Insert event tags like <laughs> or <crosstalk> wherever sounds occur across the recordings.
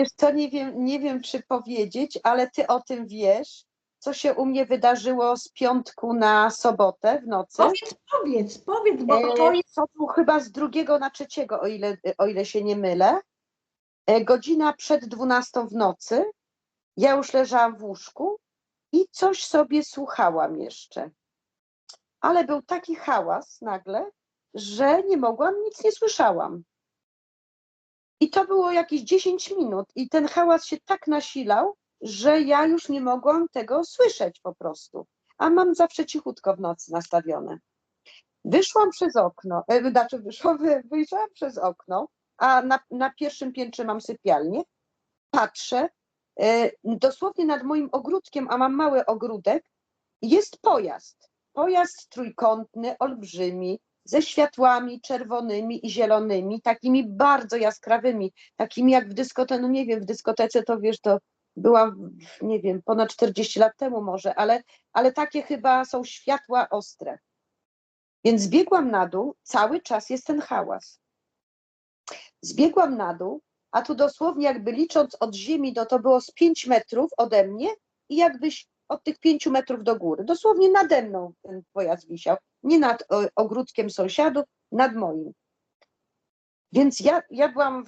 Wiesz co, nie wiem, nie wiem czy powiedzieć, ale ty o tym wiesz, co się u mnie wydarzyło z piątku na sobotę w nocy. Powiedz, powiedz, powiedz, bo to E, jest To był chyba z drugiego na trzeciego, o ile, o ile się nie mylę. E, Godzina przed dwunastą w nocy. Ja już leżałam w łóżku i coś sobie słuchałam jeszcze. Ale był taki hałas nagle, że nie mogłam, nic nie słyszałam. I to było jakieś 10 minut i ten hałas się tak nasilał, że ja już nie mogłam tego słyszeć po prostu. A mam zawsze cichutko w nocy nastawione. Wyszłam przez okno, e, znaczy wyszłam, wy- <laughs> wyjrzałam przez okno, a na, na pierwszym piętrze mam sypialnię. Patrzę, e, dosłownie nad moim ogródkiem, a mam mały ogródek, jest pojazd. Pojazd trójkątny, olbrzymi, ze światłami czerwonymi i zielonymi, takimi bardzo jaskrawymi, takimi jak w dyskotece, no nie wiem, w dyskotece to wiesz, to byłam, w- nie wiem, ponad 40 lat temu może, ale, ale takie chyba są światła ostre. Więc zbiegłam na dół, cały czas jest ten hałas. Zbiegłam na dół, a tu dosłownie jakby licząc od ziemi, no to było z 5 metrów ode mnie i jakbyś od tych 5 metrów do góry. Dosłownie nade mną ten pojazd wisiał. Nie nad o, ogródkiem sąsiadów, nad moim. Więc ja, ja byłam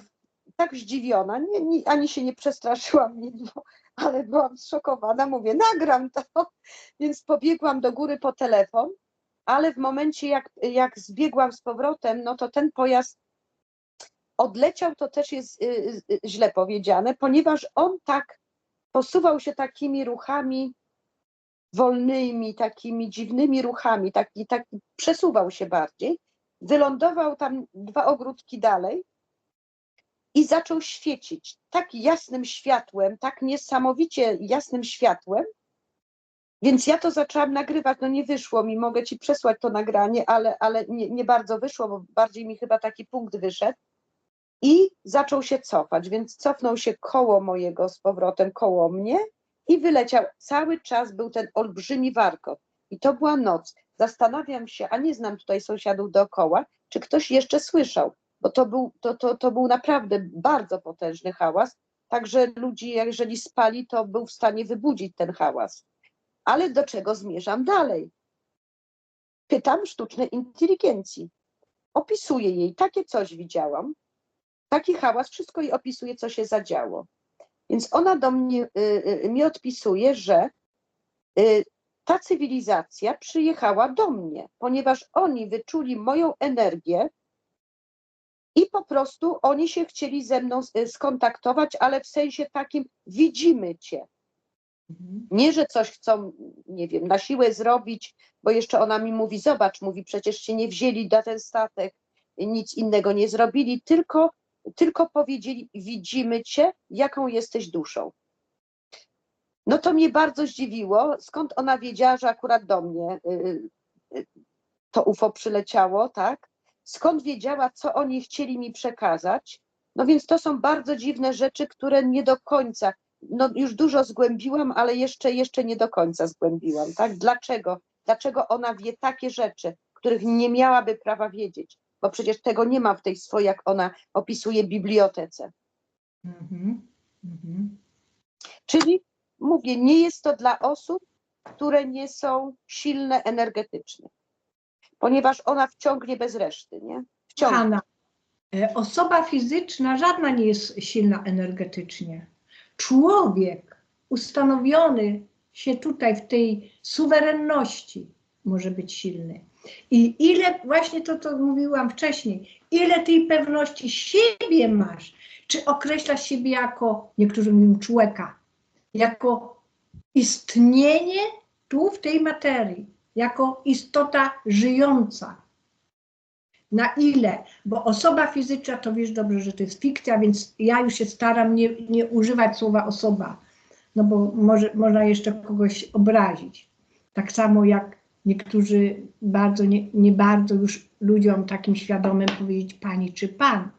tak zdziwiona, nie, nie, ani się nie przestraszyłam, <laughs> nie, ale byłam zszokowana. Mówię, nagram to. <laughs> Więc pobiegłam do góry po telefon ale w momencie jak, jak zbiegłam z powrotem, no to ten pojazd odleciał, to też jest y, y, źle powiedziane, ponieważ on tak posuwał się takimi ruchami wolnymi, takimi dziwnymi ruchami, taki, taki przesuwał się bardziej, wylądował tam dwa ogródki dalej i zaczął świecić tak jasnym światłem, tak niesamowicie jasnym światłem, więc ja to zaczęłam nagrywać, no nie wyszło mi, mogę ci przesłać to nagranie, ale, ale nie, nie bardzo wyszło, bo bardziej mi chyba taki punkt wyszedł. I zaczął się cofać, więc cofnął się koło mojego z powrotem, koło mnie i wyleciał. Cały czas był ten olbrzymi warkot. I to była noc. Zastanawiam się, a nie znam tutaj sąsiadów dookoła, czy ktoś jeszcze słyszał, bo to był, to, to, to był naprawdę bardzo potężny hałas. Także ludzi, jeżeli spali, to był w stanie wybudzić ten hałas. Ale do czego zmierzam dalej? Pytam sztucznej inteligencji. Opisuję jej, takie coś widziałam, taki hałas, wszystko jej opisuje, co się zadziało. Więc ona do mnie, y, y, mi odpisuje, że y, ta cywilizacja przyjechała do mnie, ponieważ oni wyczuli moją energię i po prostu oni się chcieli ze mną skontaktować, ale w sensie takim widzimy cię. Mhm. Nie, że coś chcą, nie wiem, na siłę zrobić, bo jeszcze ona mi mówi, zobacz, mówi, przecież się nie wzięli na ten statek, nic innego nie zrobili, tylko, tylko powiedzieli, widzimy cię, jaką jesteś duszą. No to mnie bardzo zdziwiło, skąd ona wiedziała, że akurat do mnie y, y, to UFO przyleciało, tak? Skąd wiedziała, co oni chcieli mi przekazać? No więc to są bardzo dziwne rzeczy, które nie do końca, no już dużo zgłębiłam, ale jeszcze, jeszcze nie do końca zgłębiłam, tak? Dlaczego? Dlaczego ona wie takie rzeczy, których nie miałaby prawa wiedzieć? Bo przecież tego nie ma w tej swojej, jak ona opisuje, bibliotece. Mhm. Mhm. Czyli mówię, nie jest to dla osób, które nie są silne energetycznie, ponieważ ona wciągnie bez reszty, nie? Wciągnie. Hanna, e, osoba fizyczna żadna nie jest silna energetycznie. Człowiek ustanowiony się tutaj w tej suwerenności może być silny. I ile, właśnie to, co mówiłam wcześniej, ile tej pewności siebie masz, czy określasz siebie jako, niektórzy mówią człowieka, jako istnienie tu w tej materii, jako istota żyjąca. Na ile? Bo osoba fizyczna to wiesz dobrze, że to jest fikcja, więc ja już się staram nie, nie używać słowa osoba, no bo może, można jeszcze kogoś obrazić. Tak samo jak niektórzy bardzo, nie, nie bardzo już ludziom takim świadomym powiedzieć pani czy pan,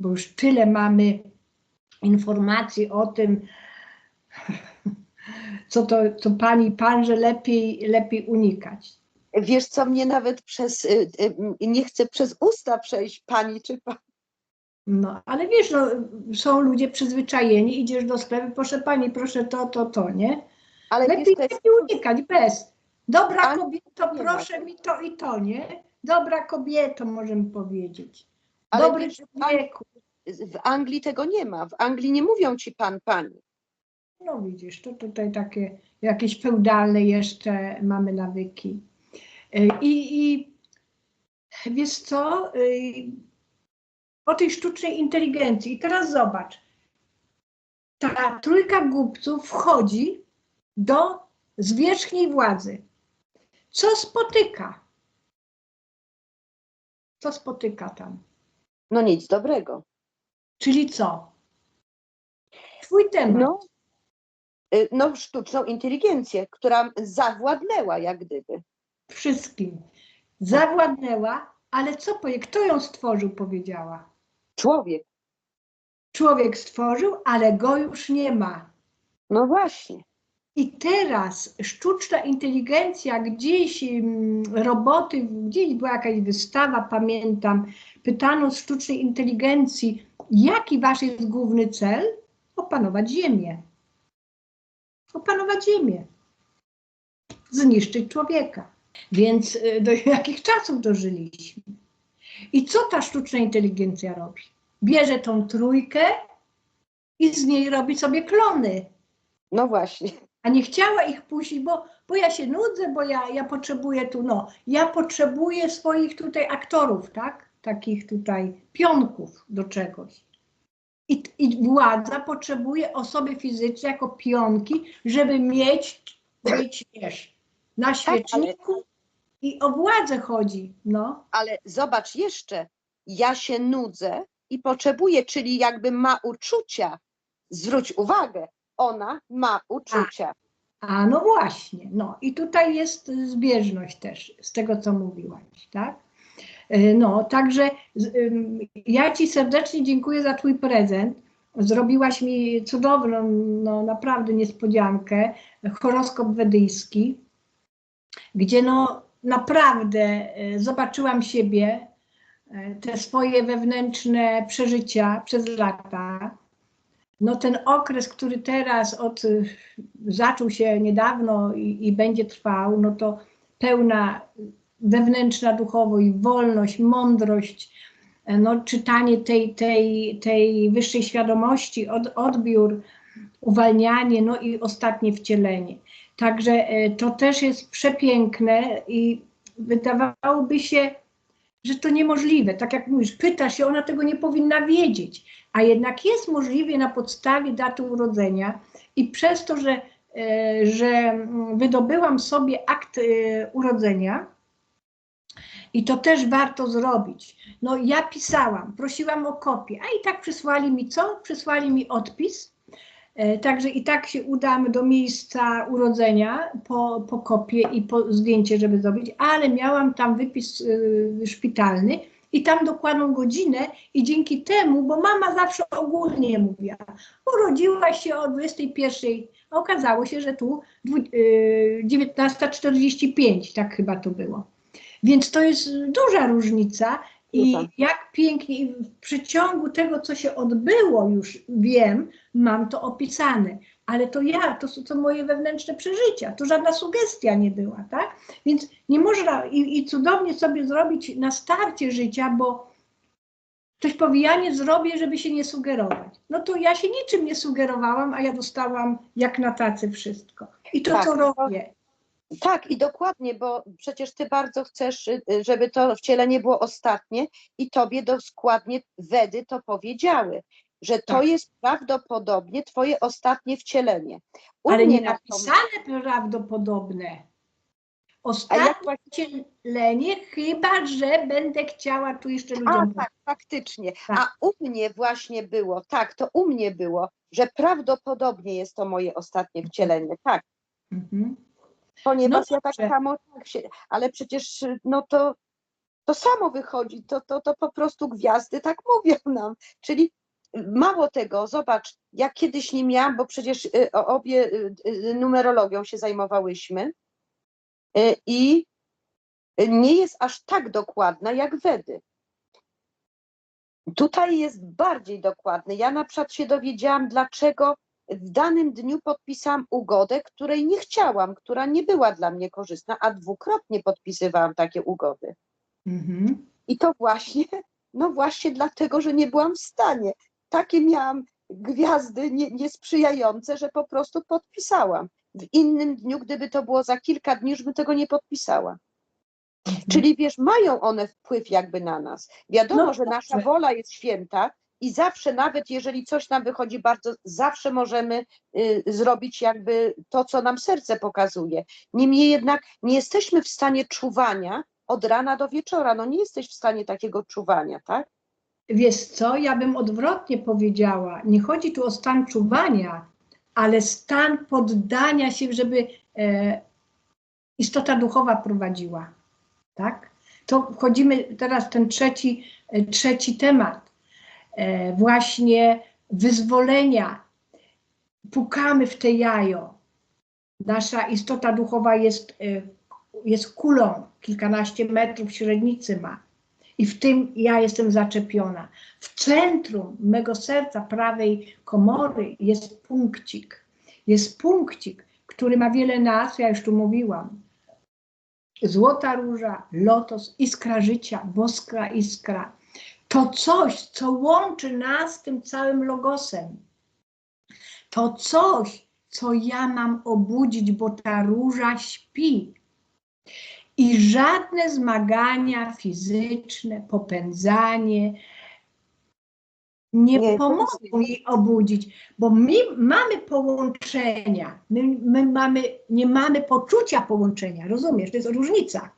bo już tyle mamy informacji o tym, <laughs> co to co pani, pan, że lepiej, lepiej unikać. Wiesz co, mnie nawet przez, y, y, nie chcę przez usta przejść pani czy pan, No, ale wiesz, no, są ludzie przyzwyczajeni, idziesz do sklepu, proszę pani, proszę to, to, to, nie? Ale Lepiej wiesz, to jest, unikać, bez. Dobra kobieto, proszę mi to i to, nie? Dobra kobieto, możemy powiedzieć. ale Dobry wiesz, w, człowieku. w Anglii tego nie ma. W Anglii nie mówią ci pan, pani. No widzisz, to tutaj takie jakieś feudalne jeszcze mamy nawyki. Y, I, i wiesz co, y, o tej sztucznej inteligencji. I teraz zobacz, ta trójka głupców wchodzi do zwierzchniej władzy. Co spotyka? Co spotyka tam? No nic dobrego. Czyli co? Twój temat. No, y, no sztuczną inteligencję, która zawładnęła jak gdyby. Wszystkim. Zawładnęła, ale co powie? Kto ją stworzył, powiedziała. Człowiek. Człowiek stworzył, ale go już nie ma. No właśnie. I teraz sztuczna inteligencja, gdzieś mm, roboty, gdzieś była jakaś wystawa, pamiętam, pytano sztucznej inteligencji, jaki wasz jest główny cel? Opanować Ziemię. Opanować Ziemię. Zniszczyć człowieka. Więc y, do jakich czasów dożyliśmy? I co ta sztuczna inteligencja robi? Bierze tą trójkę i z niej robi sobie klony No właśnie. A nie chciała ich puścić, bo, bo ja się nudzę, bo ja, ja potrzebuję tu, no, ja potrzebuję swoich tutaj aktorów, tak? Takich tutaj pionków do czegoś. I, I władza potrzebuje osoby fizyczne jako pionki, żeby mieć, być, wiesz, na świeczniku i o władzę chodzi, no. Ale zobacz jeszcze, ja się nudzę i potrzebuję, czyli jakby ma uczucia. Zwróć uwagę, ona ma uczucia. A no właśnie, no i tutaj jest zbieżność też z tego, co mówiłaś, tak? E, No, także ja Ci serdecznie dziękuję za Twój prezent. Zrobiłaś mi cudowną, no naprawdę niespodziankę, horoskop wedyjski, gdzie no naprawdę e, zobaczyłam siebie, e, te swoje wewnętrzne przeżycia przez lata. No ten okres, który teraz od, y, zaczął się niedawno i, i będzie trwał, no to pełna wewnętrzna duchowość, wolność, mądrość, e, no, czytanie tej, tej, tej wyższej świadomości, od, odbiór, uwalnianie, no i ostatnie wcielenie. Także e, to też jest przepiękne i wydawałoby się, że to niemożliwe. Tak jak mówisz, pyta się, ona tego nie powinna wiedzieć, a jednak jest możliwe na podstawie daty urodzenia i przez to, że, e, że wydobyłam sobie akt e, urodzenia, i to też warto zrobić. No ja pisałam, prosiłam o kopię, a i tak przysłali mi co? Przysłali mi odpis. E, Także i tak się udamy do miejsca urodzenia po, po kopię i po zdjęcie, żeby zrobić, ale miałam tam wypis y, szpitalny i tam dokładną godzinę i dzięki temu, bo mama zawsze ogólnie mówiła, urodziłaś się o 21, a okazało się, że tu y, 19.45, tak chyba to było. Więc to jest duża różnica i jak pięknie i w przeciągu tego, co się odbyło już wiem, mam to opisane. Ale to ja, to są to moje wewnętrzne przeżycia, to żadna sugestia nie była, tak? Więc nie można i, i cudownie sobie zrobić na starcie życia, bo ktoś powie, ja nie zrobię, żeby się nie sugerować. No to ja się niczym nie sugerowałam, a ja dostałam jak na tacy wszystko. I to, Tak, co robię. Tak, i dokładnie, bo przecież ty bardzo chcesz, y, y, żeby to wcielenie było ostatnie i tobie dokładnie Wedy to powiedziały, że to Tak. jest prawdopodobnie twoje ostatnie wcielenie. U Ale nie napisane prawdopodobne. A Ostatnie właśnie, wcielenie, chyba że będę chciała tu jeszcze a ludziom tak, faktycznie. Tak. A u mnie właśnie było, tak, to u mnie było, że prawdopodobnie jest to moje ostatnie wcielenie, tak. Mhm. Ponieważ ja tak dobrze. samo tak się, ale przecież no to, to samo wychodzi, to, to, to po prostu gwiazdy tak <laughs> mówią nam. Czyli mało tego, zobacz, ja kiedyś nie miałam, bo przecież y, obie y, y, numerologią się zajmowałyśmy i nie jest aż tak dokładna jak Wedy. Tutaj jest bardziej dokładny. Ja na przykład się dowiedziałam, dlaczego w danym dniu podpisałam ugodę, której nie chciałam, która nie była dla mnie korzystna, a dwukrotnie podpisywałam takie ugody. Mhm. I to właśnie, no właśnie dlatego, że nie byłam w stanie. Takie miałam gwiazdy nie, niesprzyjające, że po prostu podpisałam. W innym dniu, gdyby to było za kilka dni, już bym tego nie podpisała. Czyli wiesz, mają one wpływ jakby na nas. Wiadomo, No że nasza wola jest święta i zawsze, nawet jeżeli coś nam wychodzi bardzo, zawsze możemy y, zrobić jakby to, co nam serce pokazuje. Niemniej jednak nie jesteśmy w stanie czuwania od rana do wieczora. No nie jesteś w stanie takiego czuwania, tak? Wiesz co, ja bym odwrotnie powiedziała. Nie chodzi tu o stan czuwania, ale stan poddania się, żeby e, istota duchowa prowadziła. Tak? To wchodzimy teraz ten trzeci, e, trzeci temat. E, właśnie wyzwolenia. Pukamy w te jajo. Nasza istota duchowa jest, e, jest kulą, kilkanaście metrów średnicy ma. I w tym ja jestem zaczepiona. W centrum mego serca, prawej komory, jest punkcik. Jest punkcik, który ma wiele nazw, ja już tu mówiłam. Złota róża, lotos, iskra życia, boska iskra. To coś, co łączy nas z tym całym logosem. To coś, co ja mam obudzić, bo ta róża śpi. I żadne zmagania fizyczne, popędzanie nie, Nie, nic jej obudzić, bo my mamy połączenia, my, my mamy, nie mamy poczucia połączenia, rozumiesz? To jest różnica.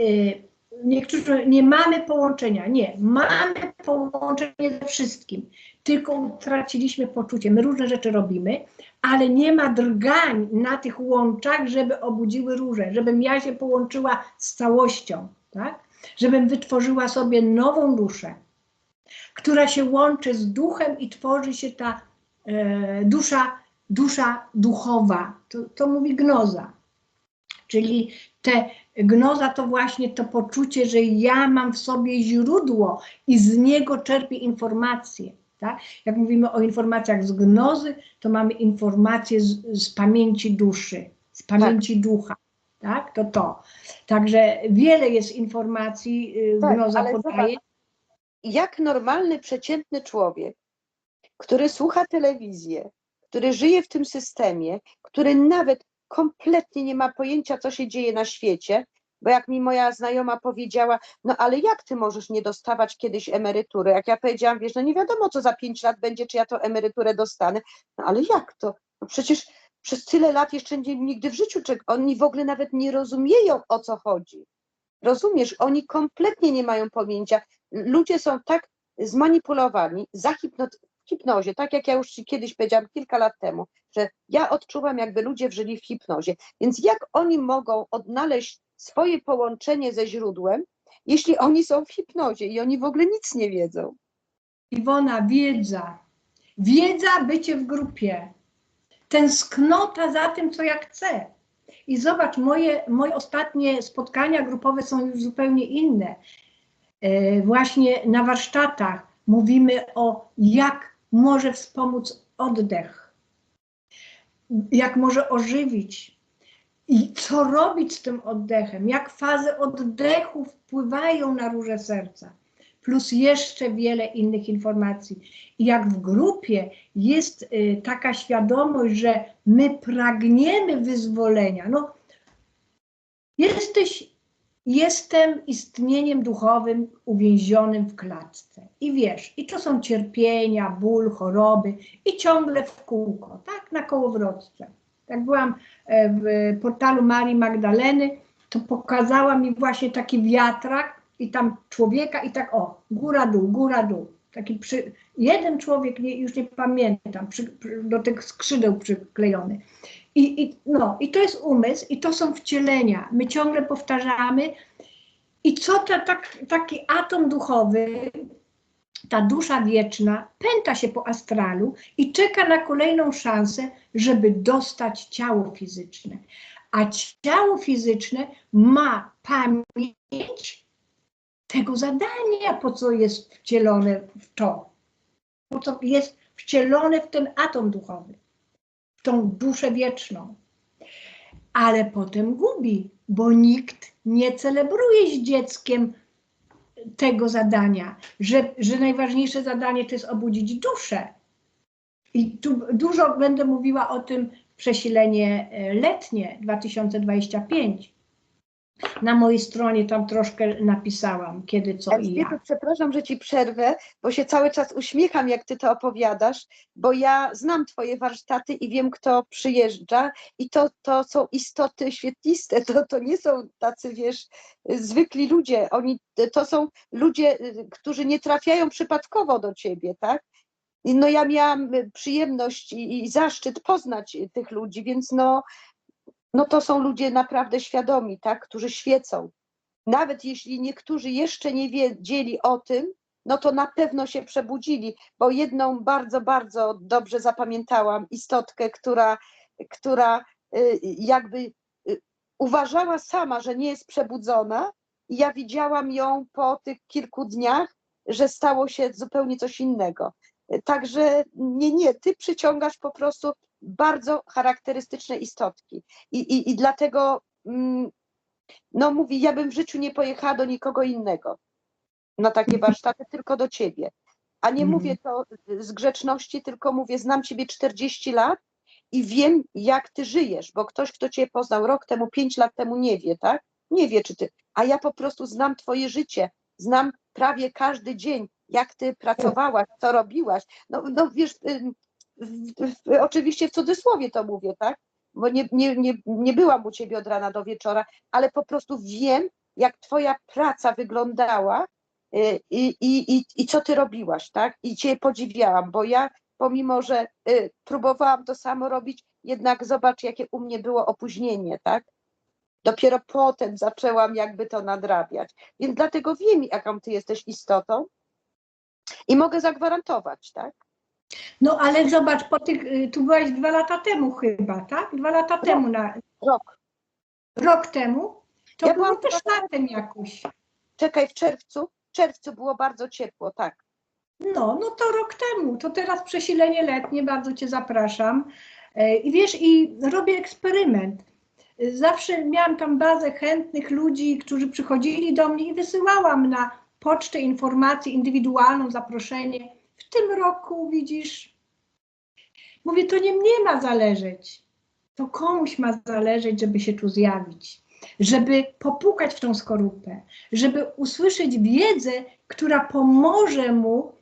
Y, Niektórzy nie mamy połączenia, nie, mamy połączenie ze wszystkim, tylko utraciliśmy poczucie. My różne rzeczy robimy, ale nie ma drgań na tych łączach, żeby obudziły róże, żebym ja się połączyła z całością, tak? Żebym wytworzyła sobie nową duszę, która się łączy z duchem i tworzy się ta e, dusza, dusza duchowa. To, to mówi gnoza. Czyli te gnoza to właśnie to poczucie, że ja mam w sobie źródło i z niego czerpię informacje. Tak? Jak mówimy o informacjach z gnozy, to mamy informacje z, z pamięci duszy, z pamięci ducha. Tak? To to. Także wiele jest informacji, y, Tak, gnoza podaje. zobacz, jak normalny, przeciętny człowiek, który słucha telewizję, który żyje w tym systemie, który nawet kompletnie nie ma pojęcia, co się dzieje na świecie, bo jak mi moja znajoma powiedziała, no ale jak ty możesz nie dostawać kiedyś emerytury? Jak ja powiedziałam, wiesz, no nie wiadomo, co za pięć lat będzie, czy ja to emeryturę dostanę. No ale jak to? No przecież przez tyle lat jeszcze nie, nigdy w życiu, czek- oni w ogóle nawet nie rozumieją, o co chodzi. Rozumiesz, oni kompletnie nie mają pojęcia. Ludzie są tak zmanipulowani, zahipnot w hipnozie, tak jak ja już kiedyś powiedziałam kilka lat temu, że ja odczuwam, jakby ludzie żyli w hipnozie. Więc jak oni mogą odnaleźć swoje połączenie ze źródłem, jeśli oni są w hipnozie i oni w ogóle nic nie wiedzą? Iwona, wiedza. Wiedza, bycie w grupie. Tęsknota za tym, co ja chcę. I zobacz, moje, moje ostatnie spotkania grupowe są już zupełnie inne. E, właśnie na warsztatach mówimy o jak może wspomóc oddech, jak może ożywić. I co robić z tym oddechem, jak fazy oddechu wpływają na róże serca? Plus jeszcze wiele innych informacji. I jak w grupie jest y, taka świadomość, że my pragniemy wyzwolenia, no jesteś, jestem istnieniem duchowym uwięzionym w klatce. I wiesz, i to są cierpienia, ból, choroby i ciągle w kółko, tak, na kołowrotce. Jak byłam e, w portalu Marii Magdaleny, to pokazała mi właśnie taki wiatrak, i tam człowieka i tak o, góra dół, góra dół. Taki przy, jeden człowiek, nie, już nie pamiętam, przy, do tych skrzydeł przyklejony. I, i, no, I to jest umysł i to są wcielenia. My ciągle powtarzamy i co to tak, taki atom duchowy, ta dusza wieczna pęta się po astralu i czeka na kolejną szansę, żeby dostać ciało fizyczne. A ciało fizyczne ma pamięć, tego zadania, po co jest wcielone w to, po co jest wcielone w ten atom duchowy, tą duszę wieczną. Ale potem gubi, bo nikt nie celebruje z dzieckiem tego zadania, że, że najważniejsze zadanie to jest obudzić duszę. I tu dużo będę mówiła o tym przesilenie e, letnie 2025. Na mojej stronie tam troszkę napisałam, kiedy co i Elżbieto, jak. przepraszam, że ci przerwę, bo się cały czas uśmiecham, jak ty to opowiadasz, bo ja znam twoje warsztaty i wiem, kto przyjeżdża i to, to są istoty świetliste, to, to nie są tacy, wiesz, zwykli ludzie, oni, to są ludzie, którzy nie trafiają przypadkowo do ciebie, tak? I No ja miałam przyjemność i, i zaszczyt poznać tych ludzi, więc no, no to są ludzie naprawdę świadomi, tak, którzy świecą nawet jeśli niektórzy jeszcze nie wiedzieli o tym, no to na pewno się przebudzili, bo jedną bardzo, bardzo dobrze zapamiętałam istotkę, która, która y, jakby y, uważała sama, że nie jest przebudzona i ja widziałam ją po tych kilku dniach, że stało się zupełnie coś innego. Także nie, nie, ty przyciągasz po prostu bardzo charakterystyczne istotki i, i, i dlatego mm, no mówi, ja bym w życiu nie pojechała do nikogo innego na takie warsztaty, tylko do ciebie. A nie Mhm. mówię to z grzeczności, tylko mówię, znam ciebie 40 lat i wiem, jak ty żyjesz, bo ktoś, kto cię poznał rok temu, 5 lat temu, nie wie, tak? Nie wie, czy ty. A ja po prostu znam twoje życie, znam prawie każdy dzień, jak ty pracowałaś, co robiłaś. No, no wiesz, oczywiście w cudzysłowie to mówię, tak? Bo nie, nie, nie, nie byłam u ciebie od rana do wieczora, ale po prostu wiem, jak twoja praca wyglądała y, i, i, i, i co ty robiłaś, tak? I cię podziwiałam, bo ja pomimo, że y, próbowałam to samo robić, jednak zobacz, jakie u mnie było opóźnienie, tak? Dopiero potem zaczęłam jakby to nadrabiać. Więc dlatego wiem, jaką ty jesteś istotą i mogę zagwarantować, tak? No ale zobacz, po tych, y, tu byłaś dwa lata temu chyba, tak? Dwa lata temu, na, Rok. rok temu. To Ja było też latem jakoś. Czekaj, w czerwcu, w czerwcu było bardzo ciepło, tak. No, no to rok temu. To teraz przesilenie letnie, bardzo Cię zapraszam. E, I wiesz, i robię eksperyment. Zawsze miałam tam bazę chętnych ludzi, którzy przychodzili do mnie i wysyłałam na pocztę informację indywidualną, zaproszenie. W tym roku, widzisz, mówię, to nie mnie ma zależeć. To komuś ma zależeć, żeby się tu zjawić, żeby popukać w tą skorupę, żeby usłyszeć wiedzę, która pomoże mu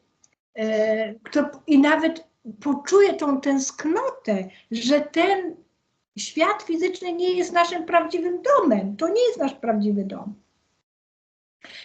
e, kto, i nawet poczuje tą tęsknotę, że ten świat fizyczny nie jest naszym prawdziwym domem. To nie jest nasz prawdziwy dom.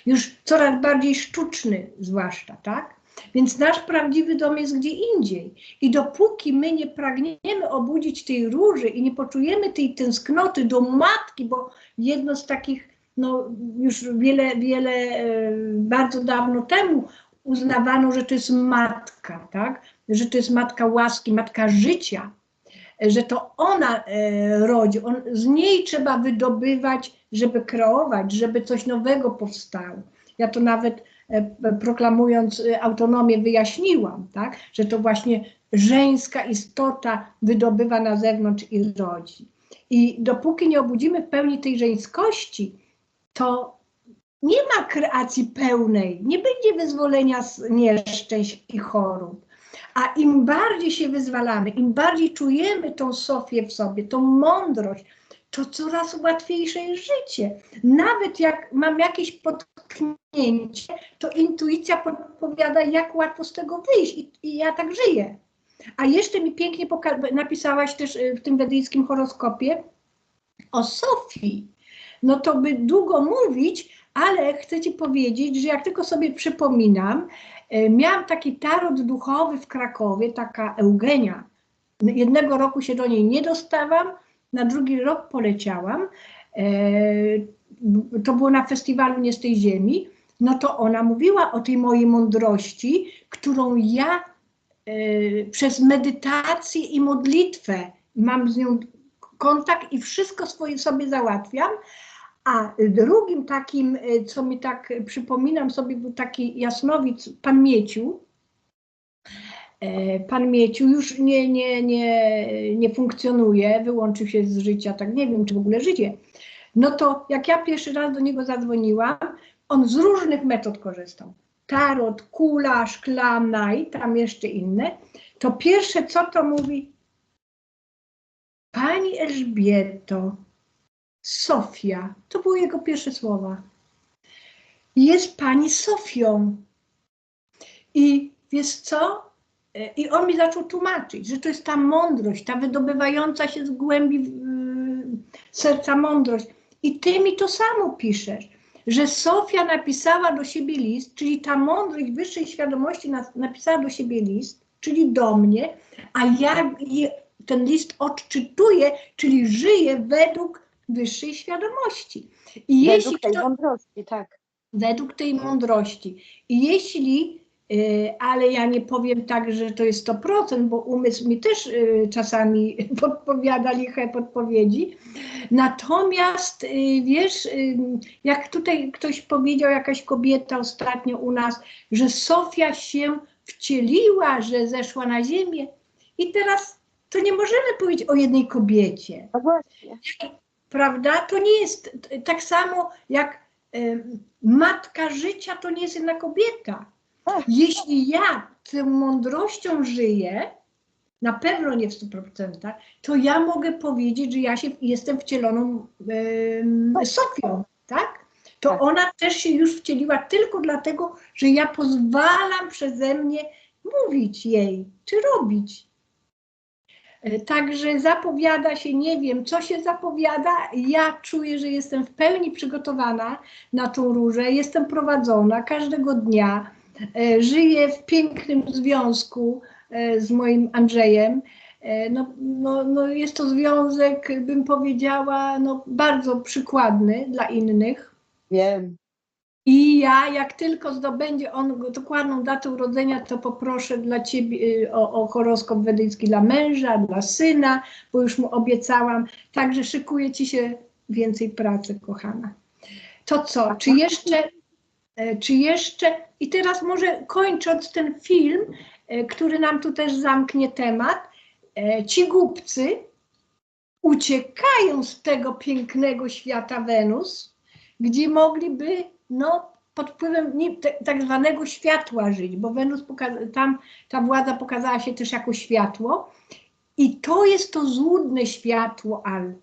Już coraz bardziej sztuczny, zwłaszcza, tak? Więc nasz prawdziwy dom jest gdzie indziej. I dopóki my nie pragniemy obudzić tej róży i nie poczujemy tej tęsknoty do matki, bo jedno z takich, no już wiele, wiele, e, bardzo dawno temu uznawano, że to jest matka, tak? Że to jest matka łaski, matka życia, że to ona e, rodzi, on, z niej trzeba wydobywać, żeby kreować, żeby coś nowego powstało. Ja to nawet proklamując e, autonomię wyjaśniłam, tak? Że to właśnie żeńska istota wydobywa na zewnątrz i rodzi. I dopóki nie obudzimy w pełni tej żeńskości, to nie ma kreacji pełnej, nie będzie wyzwolenia z nieszczęść i chorób. A im bardziej się wyzwalamy, im bardziej czujemy tą Sofię w sobie, tą mądrość, to coraz łatwiejsze jest życie. Nawet jak mam jakieś potknięcie, to intuicja podpowiada, jak łatwo z tego wyjść i, i ja tak żyję. A jeszcze mi pięknie napisałaś też y, w tym wedyjskim horoskopie o Sofii. No to by długo mówić, ale chcę Ci powiedzieć, że jak tylko sobie przypominam, e, miałam taki tarot duchowy w Krakowie, taka Eugenia. Jednego roku się do niej nie dostałam, na drugi rok poleciałam. E, To było na festiwalu Nie z tej ziemi. No to ona mówiła o tej mojej mądrości, którą ja e, przez medytację i modlitwę mam z nią kontakt i wszystko swoje sobie załatwiam, A drugim takim, y, co mi tak przypominam sobie, był taki jasnowic, pan Mieciu. E, Pan Mieciu już nie, nie, nie, nie funkcjonuje, wyłączył się z życia, tak nie wiem, czy w ogóle żyje. No to jak ja pierwszy raz do niego zadzwoniłam, on z różnych metod korzystał. Tarot, kula szklana i tam jeszcze inne. To pierwsze co to mówi? Pani Elżbieto, Sofia, to były jego pierwsze słowa. Jest pani Sofią. I wiesz co? E, I on mi zaczął tłumaczyć, że to jest ta mądrość, ta wydobywająca się z głębi serca mądrość. I ty mi to samo piszesz, że Sofia napisała do siebie list, czyli ta mądrość wyższej świadomości napisała do siebie list, czyli do mnie, a ja ten list odczytuję, czyli żyję według wyższej świadomości. I jeśli Według tej kto, mądrości, tak. według tej mądrości. I jeśli, ale ja nie powiem tak, że to jest 100%, bo umysł mi też y, czasami <laughs> podpowiada liche podpowiedzi. Natomiast y, wiesz, y, jak tutaj ktoś powiedział, jakaś kobieta ostatnio u nas, że Sofia się wcieliła, że zeszła na ziemię. I teraz to nie możemy powiedzieć o jednej kobiecie No właśnie. prawda? To nie jest tak samo jak matka życia, to nie jest jedna kobieta. Tak. Jeśli ja tą mądrością żyję, na pewno nie w 100%, to ja mogę powiedzieć, że ja się jestem wcieloną em, Sofią, tak? To Tak. ona też się już wcieliła tylko dlatego, że ja pozwalam przeze mnie mówić jej, czy robić. E, Także zapowiada się, nie wiem co się zapowiada. Ja czuję, że jestem w pełni przygotowana na tą różę. Jestem prowadzona każdego dnia. E, Żyję w pięknym związku e, z moim Andrzejem. E, No, no, no jest to związek, bym powiedziała, no, bardzo przykładny dla innych. Wiem. I ja, jak tylko zdobędzie on dokładną datę urodzenia, to poproszę dla ciebie y, o, o horoskop wedyjski dla męża, dla syna, bo już mu obiecałam. Także szykuje ci się więcej pracy, kochana. To co? Czy jeszcze, czy jeszcze, i teraz może kończąc ten film, e, który nam tu też zamknie temat, e, ci głupcy uciekają z tego pięknego świata Wenus, gdzie mogliby no, pod wpływem tak zwanego światła żyć, bo Wenus tam ta władza pokazała się też jako światło i to jest to złudne światło, Al.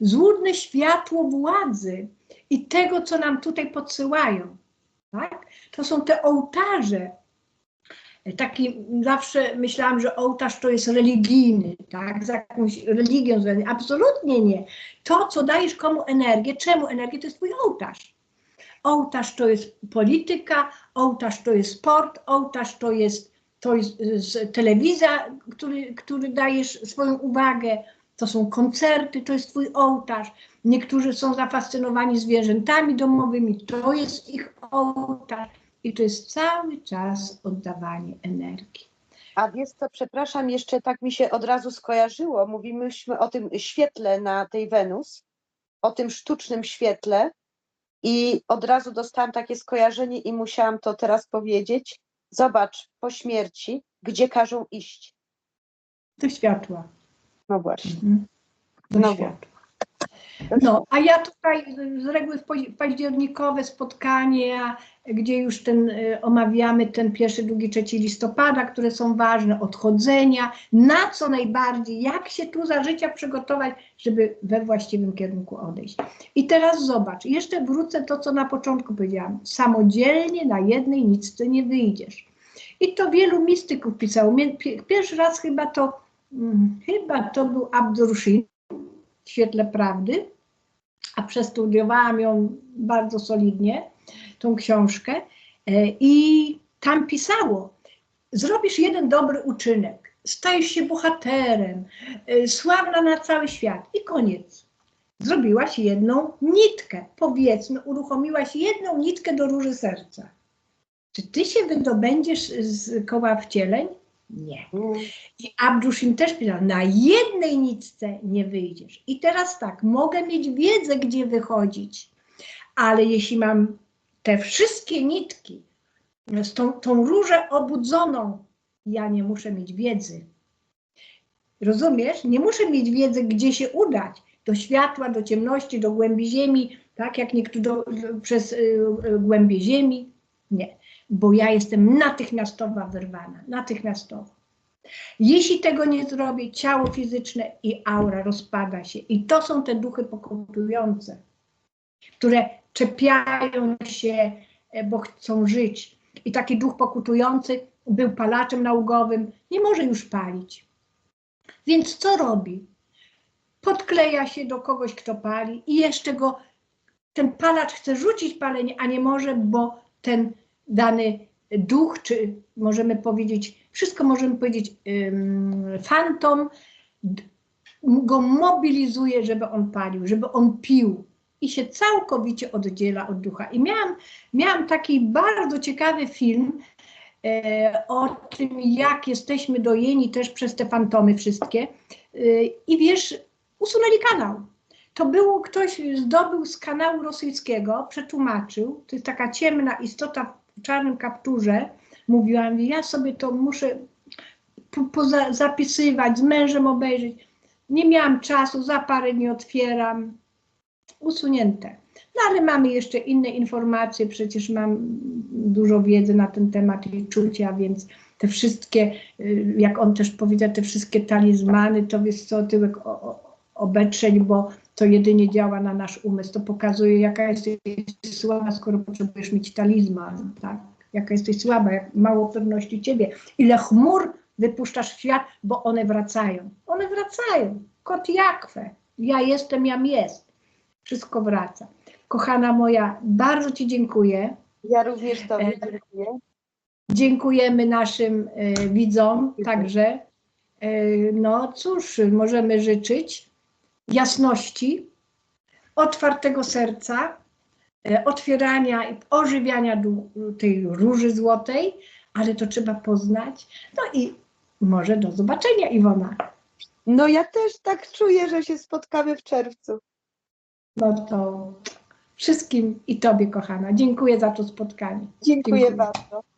Złudne światło władzy i tego, co nam tutaj podsyłają. Tak? To są te ołtarze. Taki zawsze myślałam, że ołtarz to jest religijny, tak? Z jakąś religią związany. Absolutnie nie. To, co dajesz komu energię, czemu energię, to jest twój ołtarz. Ołtarz to jest polityka, ołtarz to jest sport, ołtarz to jest, to jest telewizja, który, który dajesz swoją uwagę, to są koncerty, to jest twój ołtarz. Niektórzy są zafascynowani zwierzętami domowymi, to jest ich ołtarz. I to jest cały czas oddawanie energii. A wiesz co, przepraszam, jeszcze tak mi się od razu skojarzyło. Mówiliśmy o tym świetle na tej Wenus, o tym sztucznym świetle i od razu dostałam takie skojarzenie i musiałam to teraz powiedzieć. Zobacz, po śmierci, gdzie każą iść. Do światła. No właśnie. Mhm. Do Znowu. światła. No, a ja tutaj z reguły w październikowe spotkania, gdzie już ten y, omawiamy ten pierwszy, drugi, trzeci listopada, które są ważne, odchodzenia, na co najbardziej, jak się tu za życia przygotować, żeby we właściwym kierunku odejść. I teraz zobacz, jeszcze wrócę to, co na początku powiedziałam. Samodzielnie na jednej nicce nie wyjdziesz. I to wielu mistyków pisało. Pierwszy raz chyba to, mm, chyba to był Abdurshid w świetle prawdy, a przestudiowałam ją bardzo solidnie, tą książkę e, i tam pisało, zrobisz jeden dobry uczynek, stajesz się bohaterem, e, sławna na cały świat i koniec. Zrobiłaś jedną nitkę, powiedzmy, uruchomiłaś jedną nitkę do róży serca. Czy ty się wydobędziesz z koła wcieleń? Nie. Mm, I Abduszim też pisał, na jednej nitce nie wyjdziesz. I teraz tak, mogę mieć wiedzę, gdzie wychodzić, Ale jeśli mam te wszystkie nitki, z tą, tą różę obudzoną, ja nie muszę mieć wiedzy. Rozumiesz? Nie muszę mieć wiedzy, gdzie się udać. Do światła, do ciemności, do głębi ziemi, tak jak niektórzy do, do, przez y, y, głębie ziemi. Nie, bo ja jestem natychmiastowo wyrwana, natychmiastowo. Jeśli tego nie zrobię, ciało fizyczne i aura rozpada się. I to są te duchy pokutujące, które czepiają się, e, bo chcą żyć. I taki duch pokutujący był palaczem nałogowym, nie może już palić. Więc co robi? Podkleja się do kogoś, kto pali i jeszcze go, ten palacz chce rzucić palenie, a nie może, bo ten dany duch, czy możemy powiedzieć, wszystko możemy powiedzieć, fantom, go mobilizuje, żeby on palił, żeby on pił i się całkowicie oddziela od ducha. I miałam, miałam taki bardzo ciekawy film e, o tym, jak jesteśmy dojeni też przez te fantomy wszystkie. E, I wiesz, usunęli kanał. To było ktoś zdobył z kanału rosyjskiego, przetłumaczył. To jest taka ciemna istota czarnym kapturze. Mówiłam, ja sobie to muszę zapisywać, z mężem obejrzeć. Nie miałam czasu, za parę dni otwieram. Usunięte. No ale mamy jeszcze inne informacje, przecież mam dużo wiedzy na ten temat i czucia, więc te wszystkie, y, jak on też powiedział, te wszystkie talizmany, to wiesz co, tyłek obetrzeń, bo to jedynie działa na nasz umysł. To pokazuje, jaka jesteś słaba, skoro potrzebujesz mieć talizman, tak? Jaka jesteś słaba, jak mało pewności ciebie. Ile chmur wypuszczasz w świat, bo one wracają. One wracają. Kot Jakwe. Ja jestem, jam jest. Wszystko wraca. Kochana moja, bardzo Ci dziękuję. Ja również Tobie E, dziękuję. Dziękujemy naszym e, widzom Dziękuję. także. E, no cóż, możemy życzyć jasności, otwartego serca, e, otwierania i ożywiania tej róży złotej, ale to trzeba poznać. No i może do zobaczenia, Iwona. No ja też tak czuję, że się spotkamy w czerwcu. No to wszystkim i Tobie, kochana. Dziękuję za to spotkanie. Dziękuję Dziękuję. bardzo.